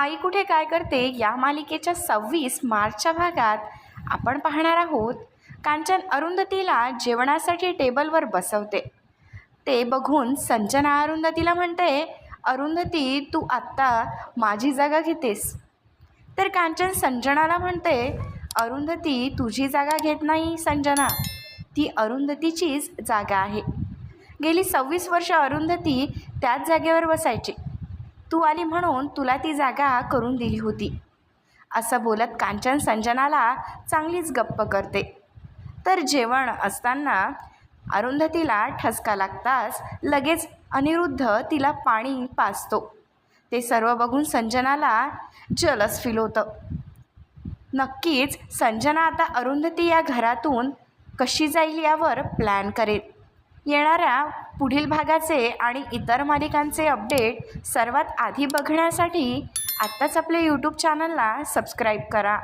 आई कुठे काय करते? या मालिकेच्या सव्वीस मार्चच्या भागात आपण पाहणार आहोत. कांचन अरुंधतीला जेवणासाठी टेबलवर बसवते. ते बघून संजना अरुंधतीला म्हणते अरुंधती तू आत्ता माझी जागा घेतेस. तर कांचन संजनाला म्हणते अरुंधती तुझी जागा घेत नाही संजना. ती अरुंधतीचीच जागा आहे. गेली सव्वीस वर्ष अरुंधती त्याच जागेवर बसायची. तू आली म्हणून तुला ती जागा करून दिली होती. असं बोलत कांचन संजनाला चांगलीच गप्प करते. तर जेवण असताना अरुंधतीला ठसका लागताच लगेच अनिरुद्ध तिला पाणी पाजतो. ते सर्व बघून संजनाला जलस फील होतं. नक्कीच संजना आता अरुंधती या घरातून कशी जाईल यावर प्लॅन करेल. येणाऱ्या पुढील भागाचे आणि इतर मालिकांचे अपडेट सर्वात आधी बघण्यासाठी आत्ताच आपल्या यूट्यूब चॅनलला सबस्क्राईब करा.